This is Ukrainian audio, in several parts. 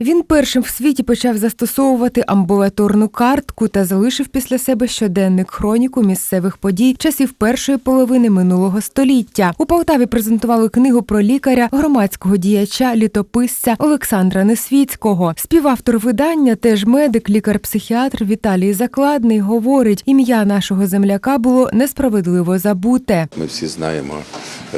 Він першим в світі почав застосовувати амбулаторну картку та залишив після себе щоденник хроніку місцевих подій часів першої половини минулого століття. У Полтаві презентували книгу про лікаря, громадського діяча, літописця Олександра Несвіцького. Співавтор видання, теж медик, лікар-психіатр Віталій Закладний, говорить: ім'я нашого земляка було несправедливо забуте. Ми всі знаємо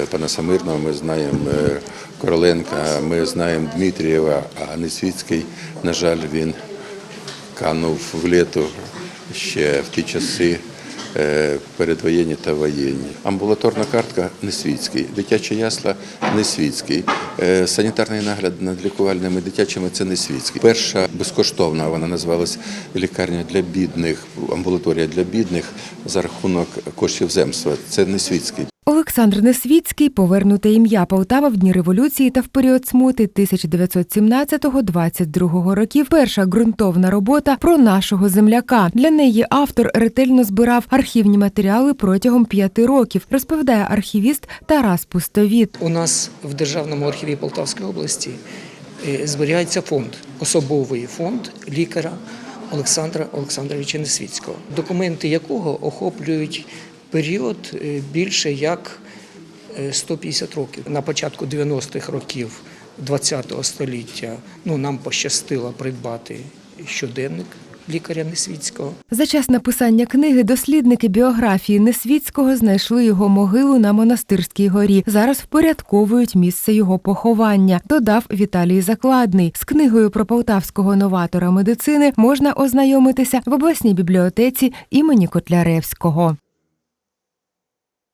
пана Самирного, ми знаємо е, Короленка, ми знаємо Дмитрієва, а Несвіцький, на жаль, він канув в літу ще в ті часи. Е, Передвоєнні та воєнні. Амбулаторна картка Несвіцький, дитяча ясла Несвіцький, е, санітарний нагляд над лікувальними дитячими це Несвіцький. Перша безкоштовна, вона називалась лікарня для бідних, амбулаторія для бідних за рахунок коштів земства. Це Несвіцький. Олександр Несвіцький повернуте ім'я Полтава в дні революції та в період смути 1917-22 років. Перша ґрунтовна робота про нашого земляка. Для неї автор ретельно збирав архівні матеріали протягом п'яти років, розповідає архівіст Тарас Пустовіт. У нас в Державному архіві Полтавської області е, зберігається фонд, особовий фонд лікаря Олександра Олександровича Несвіцького, документи якого охоплюють період е, більше як е, 150 років. На початку 90-х років ХХ століття ну, нам пощастило придбати щоденник лікаря Несвіцького. За час написання книги дослідники біографії Несвіцького знайшли його могилу на монастирській горі. Зараз впорядковують місце його поховання. Додав Віталій Закладний. З книгою про полтавського новатора медицини можна ознайомитися в обласній бібліотеці імені Котляревського.